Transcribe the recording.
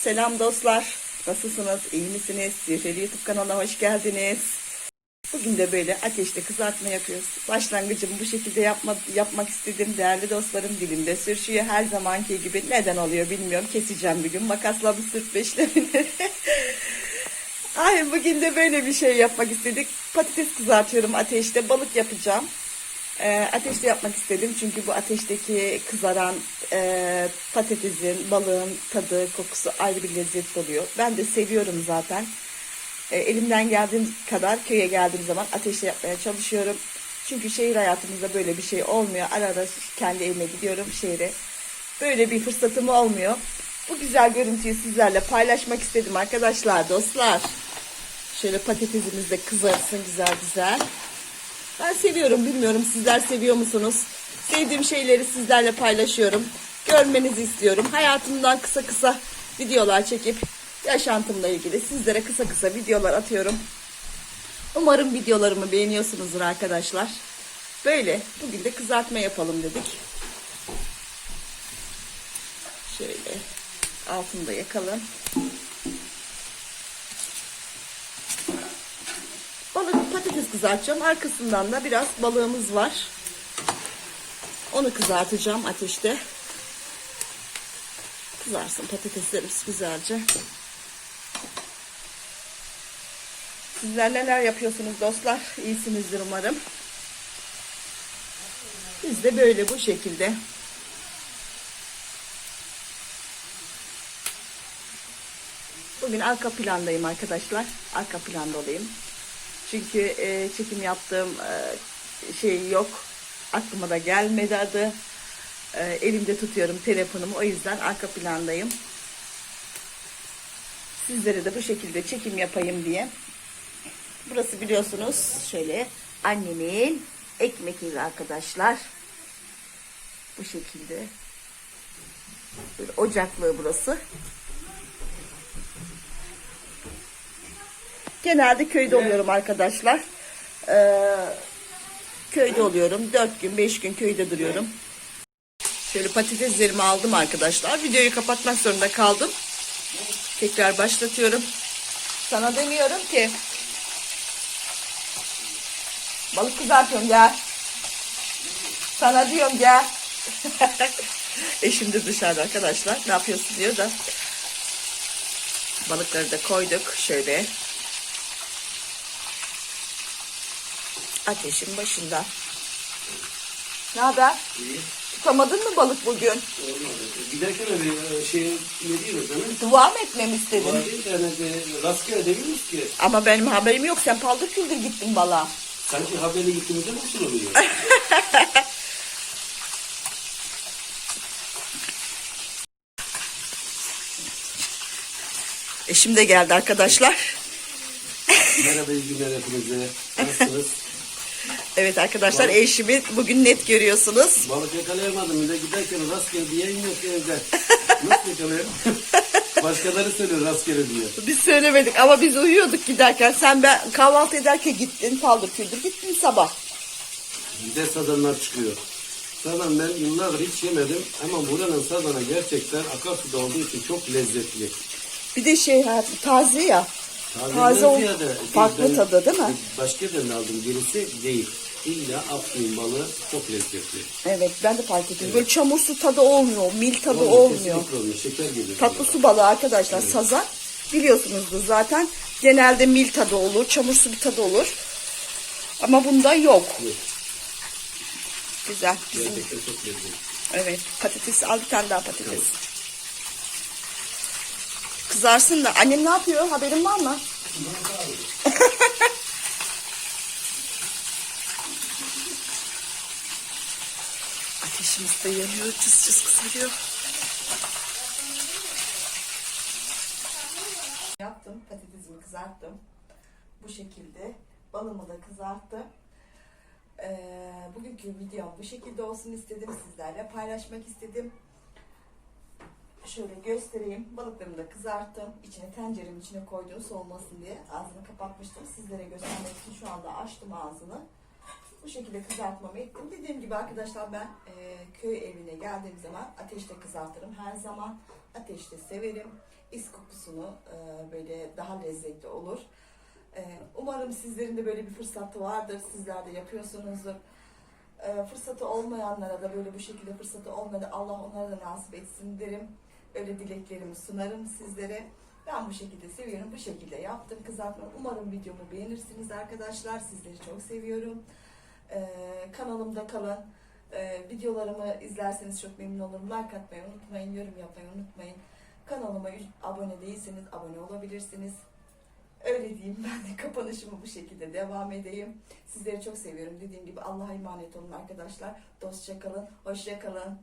Selam dostlar. Nasılsınız? İyi misiniz? Zifiri YouTube kanalına hoş geldiniz. Bugün de böyle ateşte kızartma yapıyoruz. Başlangıcımı bu şekilde yapma, yapmak istedim. Değerli dostlarım dilimde sürüşüyor her zamanki gibi. Neden oluyor bilmiyorum. Keseceğim bir gün. Makasla bir sürtme işlemini. Ay bugün de böyle bir şey yapmak istedik. Patates kızartıyorum ateşte. Balık yapacağım. Ee, ateşte yapmak istedim çünkü bu ateşteki kızaran e, patatesin, balığın tadı, kokusu ayrı bir lezzet oluyor. Ben de seviyorum zaten. E, elimden geldiğim kadar köye geldiğim zaman ateşte yapmaya çalışıyorum. Çünkü şehir hayatımızda böyle bir şey olmuyor. Ara ara kendi evime gidiyorum şehre. Böyle bir fırsatım olmuyor. Bu güzel görüntüyü sizlerle paylaşmak istedim arkadaşlar, dostlar. Şöyle patatesimiz de kızarsın güzel güzel. Ben seviyorum bilmiyorum sizler seviyor musunuz? Sevdiğim şeyleri sizlerle paylaşıyorum. Görmenizi istiyorum. Hayatımdan kısa kısa videolar çekip yaşantımla ilgili sizlere kısa kısa videolar atıyorum. Umarım videolarımı beğeniyorsunuzdur arkadaşlar. Böyle bugün de kızartma yapalım dedik. Şöyle altında yakalım. Balık patates kızartacağım. Arkasından da biraz balığımız var. Onu kızartacağım ateşte. Kızarsın patateslerimiz güzelce. Sizler neler yapıyorsunuz dostlar? İyisinizdir umarım. Biz de böyle bu şekilde. Bugün arka plandayım arkadaşlar. Arka planda olayım. Çünkü e, çekim yaptığım e, şey yok. Aklıma da gelmedi adı. E, elimde tutuyorum telefonumu. O yüzden arka plandayım. Sizlere de bu şekilde çekim yapayım diye. Burası biliyorsunuz şöyle annemin ekmek evi arkadaşlar. Bu şekilde. Böyle ocaklığı burası. Genelde köyde oluyorum arkadaşlar. Ee, köyde oluyorum. Dört gün, beş gün köyde duruyorum. Şöyle patateslerimi aldım arkadaşlar. Videoyu kapatmak zorunda kaldım. Tekrar başlatıyorum. Sana demiyorum ki. Balık kızartıyorum gel. Sana diyorum gel. Eşim de dışarıda arkadaşlar. Ne yapıyorsun diyor da. Balıkları da koyduk şöyle. Ateşin başında. Ne haber? İyi. Tutamadın mı balık bugün? Giderken bir şey ne değil mi? Dua mı etmemi istedin? Var değil de bir rastgele demiyoruz ki. Ama benim haberim yok. Sen paldır küldür gittin bala. Sanki haberi gittiğimizde nasıl oluyor? Eşim de geldi arkadaşlar. Merhaba iyi günler hepinize. Nasılsınız? Evet arkadaşlar eşimi bugün net görüyorsunuz. Balık yakalayamadım. Bir de giderken rastgele diyen yok evde. Nasıl yakalayayım? Başkaları söylüyor rastgele diye. Biz söylemedik ama biz uyuyorduk giderken. Sen ben kahvaltı ederken gittin paldır küldür gittin sabah. Bir de sazanlar çıkıyor. Sazan ben yıllardır hiç yemedim ama buranın sazana gerçekten akarsuda olduğu için çok lezzetli. Bir de şey hayatım taze ya. Tazeden Taze ol- ziyade farklı ben tadı değil mi? Başka yerden aldım gerisi değil. İlla Afyon balığı çok lezzetli. Evet ben de fark ettim. Böyle çamur su tadı olmuyor. Mil tadı Olmuyor, olmuyor. olmuyor. Şeker geliyor. Tatlı su balığı arkadaşlar sazan. Biliyorsunuzdur zaten. Genelde mil tadı olur. Çamur su bir tadı olur. Ama bunda yok. Yok, Güzel. Bizim, Gerçekten çok lezzetli. evet patates al bir tane daha patates. Kızarsın da. Annem ne yapıyor? Haberin var mı? Ateşimiz de yanıyor. Cız cız kızarıyor. Yaptım. Patatesimi kızarttım. Bu şekilde. Balımı da kızarttım. Ee, bugünkü videom bu şekilde olsun istedim. Sizlerle paylaşmak istedim. Şöyle göstereyim. Balıklarımı da kızarttım. İçine tenceremin içine koydum soğumasın diye. Ağzını kapatmıştım. Sizlere göstermek için şu anda açtım ağzını. Bu şekilde kızartmamı ettim. Dediğim gibi arkadaşlar ben e, köy evine geldiğim zaman ateşte kızartırım. Her zaman ateşte severim. is kokusunu e, böyle daha lezzetli olur. E, umarım sizlerin de böyle bir fırsatı vardır. Sizler de yapıyorsunuzdur. E, fırsatı olmayanlara da böyle bu şekilde fırsatı olmadı. Allah onlara da nasip etsin derim. Öyle dileklerimi sunarım sizlere. Ben bu şekilde seviyorum. Bu şekilde yaptım kızartma. Umarım videomu beğenirsiniz arkadaşlar. Sizleri çok seviyorum. E, kanalımda kalın. E, videolarımı izlerseniz çok memnun olurum. Like atmayı unutmayın. Yorum yapmayı unutmayın. Kanalıma abone değilseniz abone olabilirsiniz. Öyle diyeyim ben de kapanışımı bu şekilde devam edeyim. Sizleri çok seviyorum. Dediğim gibi Allah'a emanet olun arkadaşlar. Dostça kalın, hoşça kalın.